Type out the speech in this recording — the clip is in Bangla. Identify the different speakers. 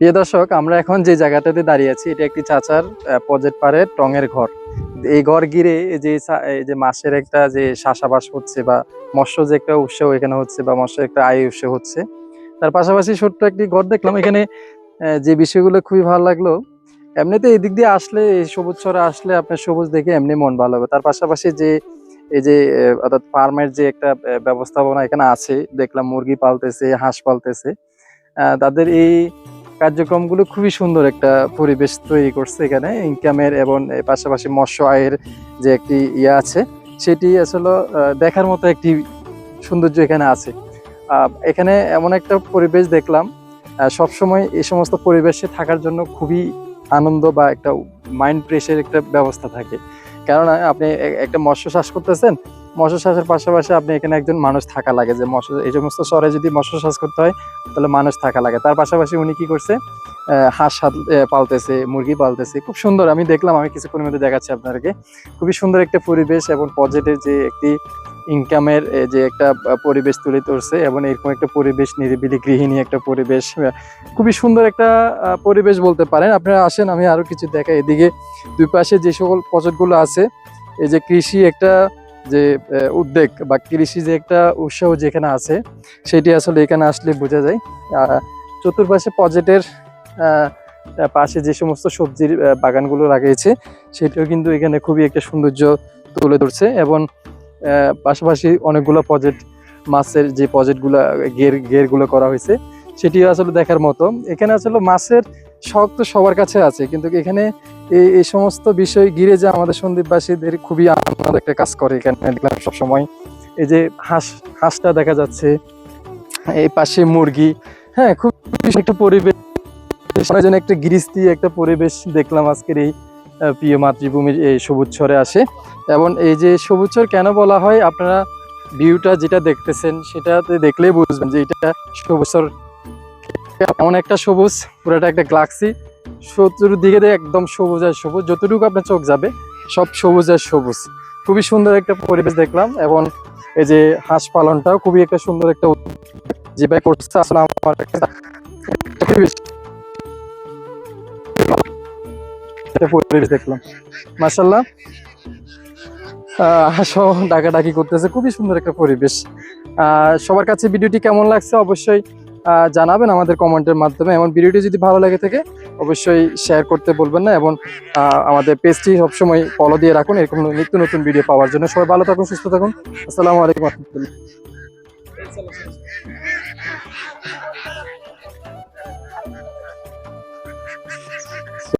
Speaker 1: প্রিয় দর্শক, আমরা এখন যে জায়গাটাতে দাঁড়িয়ে আছি, এটা একটি চাচার প্রজেক্ট পাড়ের টঙের ঘর। এই ঘর ঘিরে যে যে মাছের একটা যে চাষাবাস হচ্ছে বা মৎস্য যে একটা উৎস এখানে হচ্ছে বা মৎস্য একটা আয় উৎস হচ্ছে, তার পাশাপাশি ছোট্ট একটি ঘর দেখলাম। এখানে যে বিষয়গুলো খুবই ভালো লাগল, এমনিতে এই দিক দিয়ে আসলে, এই সবুজ ছড়া আসলে আপনার সবুজ দেখে এমনি মন ভালো হবে। তার পাশাপাশি যে, এই যে অর্থাৎ ফার্মের যে একটা ব্যবস্থাপনা এখানে আছে, দেখলাম মুরগি পালতেছে, হাঁস পালতেছে। তাদের এই কার্যক্রমগুলো খুবই সুন্দর একটা পরিবেশ তৈরি করছে এখানে, ইনকামের এবং পাশাপাশি মৎস্য আয়ের যে একটি ইয়ে আছে, সেটি আসলে দেখার মতো একটি সৌন্দর্য এখানে আছে। এখানে এমন একটা পরিবেশ দেখলাম সবসময় এই সমস্ত পরিবেশে থাকার জন্য খুবই আনন্দ বা একটা মাইন্ড ফ্রেশের একটা ব্যবস্থা থাকে। কেননা আপনি একটা মৎস্য চাষ করতেছেন মৎস্য চাষের পাশাপাশি আপনি এখানে একজন মানুষ থাকা লাগে। যে মৎস্য, এই সমস্ত শহরে যদি মৎস্য চাষ করতে হয়, তাহলে মানুষ থাকা লাগে। তার পাশাপাশি উনি কি করছে হাঁস পালতেছে, মুরগি পালতেছে। খুব সুন্দর, আমি দেখলাম, আমি কিছুক্ষণের মধ্যে দেখাচ্ছি আপনাদেরকে। খুবই সুন্দর একটা পরিবেশ এবং পজিটিভ যে একটি ইনকামের যে একটা পরিবেশ তুলে ধরছে এবং এরকম একটা পরিবেশ, নিরিবিলি গৃহিণী একটা পরিবেশ খুবই সুন্দর একটা পরিবেশ বলতে পারেন। আপনারা আসেন, আমি আরও কিছু দেখাই। এদিকে দুই পাশে যে সকল প্রজেক্টগুলো আছে, এই যে কৃষি একটা যে আহ, উদ্যোগ বা কৃষি যে একটা উৎসাহ যেখানে আছে সেটি আসলে এখানে আসলে বোঝা যায়। চতুর্পাশে পজেটের পাশে যে সমস্ত সবজির বাগানগুলো লাগিয়েছে সেটিও কিন্তু এখানে খুবই একটা সৌন্দর্য তুলে ধরছে এবং পাশাপাশি অনেকগুলো প্রজেক্ট মাছের যে প্রজেক্টগুলো গের গেরগুলো করা হয়েছে সেটিও আসলে দেখার মতো। এখানে আসলে মাছের শখ তো সবার কাছে আছে কিন্তু এখানে এই এই সমস্ত বিষয় ঘিরে যে আমাদের সন্দীপবাসীদের খুবই আনন্দ একটা কাজ করে এখানে দেখলাম সবসময়। এই যে হাঁস হাঁসটা দেখা যাচ্ছে, এই পাশে মুরগি। হ্যাঁ খুব একটা পরিবেশ একটা গৃহস্থী একটা পরিবেশ দেখলাম আজকের এই প্রিয় মাতৃভূমির এই সবুজ ছড়ে আসে। এবং এই যে সবুজ ছড় কেন বলা হয়, আপনারা ভিউটা যেটা দেখতেছেন সেটাতে দেখলেই বুঝবেন যে এটা সবুজ ছড় এমন একটা সবুজ, পুরোটা একটা গ্লাক্সি। দিয়ে একদম সবুজ আর সবুজ। যতটুকু আপনার চোখ যাবে, সব সবুজ আর সবুজ। খুবই সুন্দর একটা পরিবেশ দেখলাম এবং এই যে হাঁস পালনটাও খুবই একটা সুন্দর একটা যে ভাই করছে আসলে আমার পরিবেশ দেখলাম। মাসাল্লাহ সব ডাকাডাকি করতেছে। খুবই সুন্দর একটা পরিবেশ। সবার কাছে ভিডিওটি কেমন লাগছে অবশ্যই জানাবেন আমাদের কমেন্টের মাধ্যমে। এবং ভিডিওটি যদি ভালো লাগে থাকে, অবশ্যই শেয়ার করতে বলবেন না এবং আমাদের পেজটি সবসময় ফলো দিয়ে রাখুন। এরকম নিত্য নতুন ভিডিও পাওয়ার জন্য। সবাই ভালো থাকুন, সুস্থ থাকুন। আসসালামু আলাইকুম। রহমতুল্লাহ